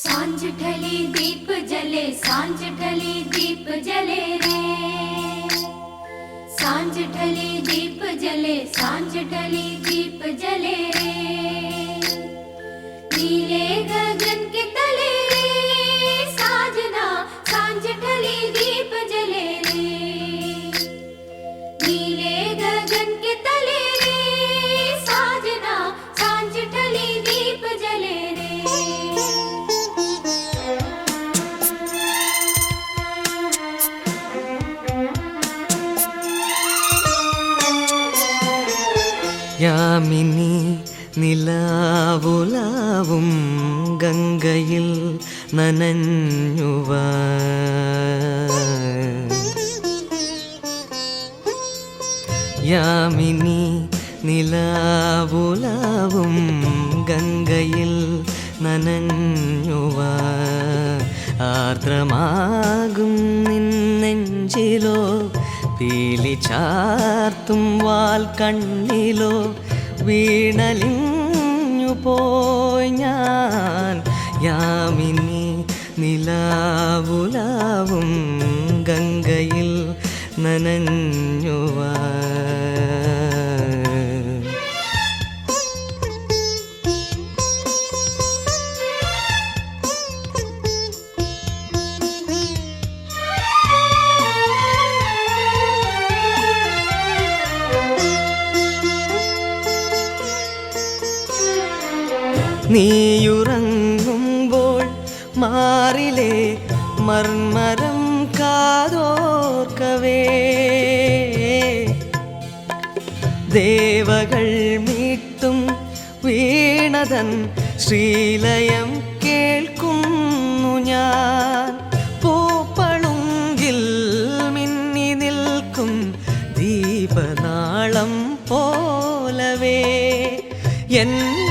सांझ ढली दीप जले सांझ ढली दीप जले रे सांझ ढली दीप जले सांझ ढली दीप जले रे नीले गगन के യാമിനി നിലാവുലാവും ഗംഗയിൽ നനഞ്ഞുവ. യാമിനി നിലാവുലാവും ഗംഗയിൽ നനഞ്ഞുവ. ആർദ്രമാകും നിന്നെഞ്ചിലോ പീലി ചാർത്തും വാൽ കണ്ണിലോ വീണലിഞ്ഞു പോയി ഞാൻ. യാമിനി നിലാവുലാവും ഗംഗയിൽ നനഞ്ഞുവാ. നീയുറങ്ങുമ്പോൾ മാറിലെ മർമരം കാതോർക്കവേ. ദേവകൾ മീട്ടും വീണതൻ ശ്രീലയം കേൾക്കുന്നു ഞാൻ. പൂപ്പളുങ്കിൽ മിന്നി നിൽക്കും ദീപനാളം പോലവേ. എന്നിലെ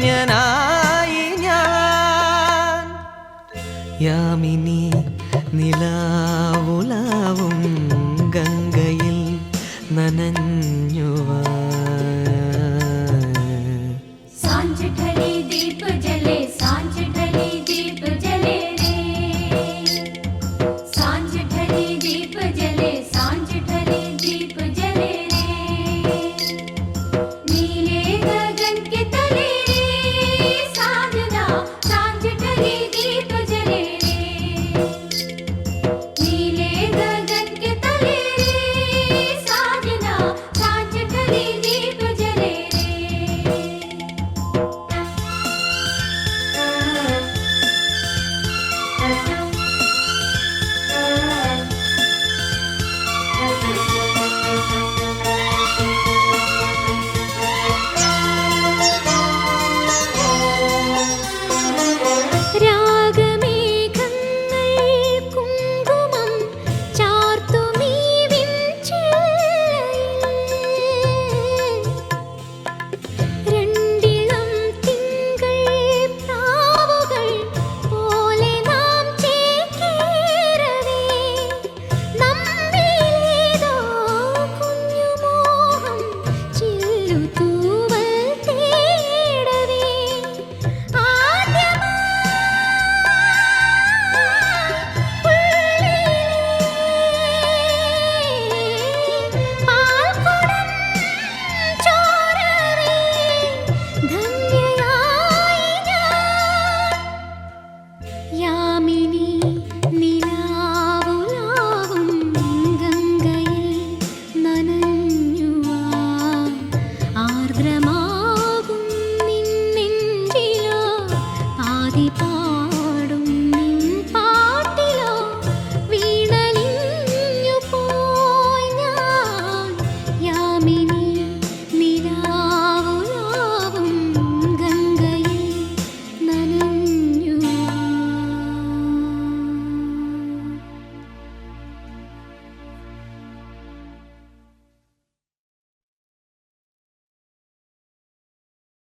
ധന്യനായി ഞാൻ. യാമിനി നിലാവുലാവും ഗംഗയിൽ നനഞ്ഞുവാ. ആർദ്രമാകും നിന്നെഞ്ചിലോ ആദിപാ